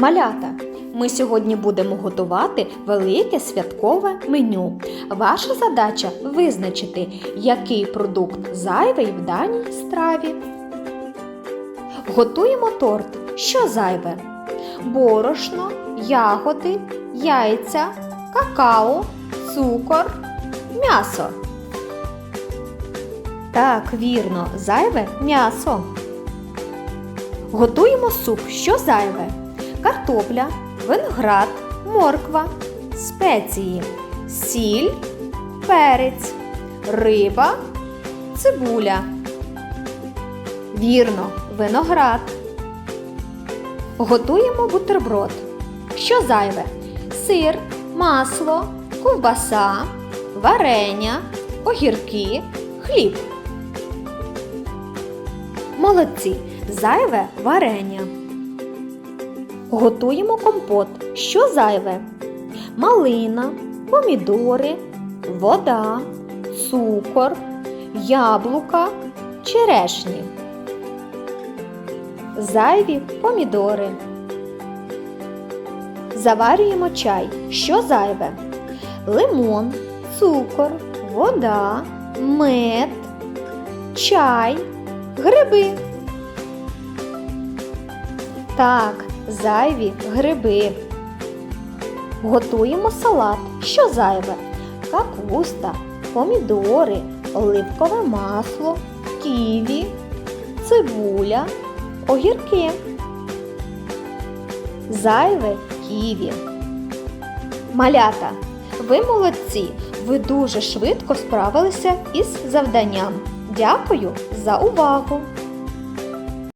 Малята, ми сьогодні будемо готувати велике святкове меню. Ваша задача визначити, який продукт зайвий в даній страві. Готуємо торт. Що зайве? Борошно, ягоди, яйця, какао, цукор, м'ясо. Так, вірно, зайве м'ясо. Готуємо суп. Що зайве? Картопля, виноград, морква, спеції, сіль, перець, риба, цибуля. Вірно, виноград. Готуємо бутерброд. Що зайве? Сир, масло, ковбаса, варення, огірки, хліб. Молодці. Зайве варення. Готуємо компот. Що зайве? Малина, помідори, вода, цукор, яблука, черешні. Зайві помідори. Заварюємо чай. Що зайве? Лимон, цукор, вода, мед, чай, гриби. Так, зайві гриби. Готуємо салат. Що зайве? Капуста, помідори, оливкове масло, ківі, цибуля, огірки. Зайве ківі. Малята, ви молодці! Ви дуже швидко справилися із завданням. Дякую за увагу!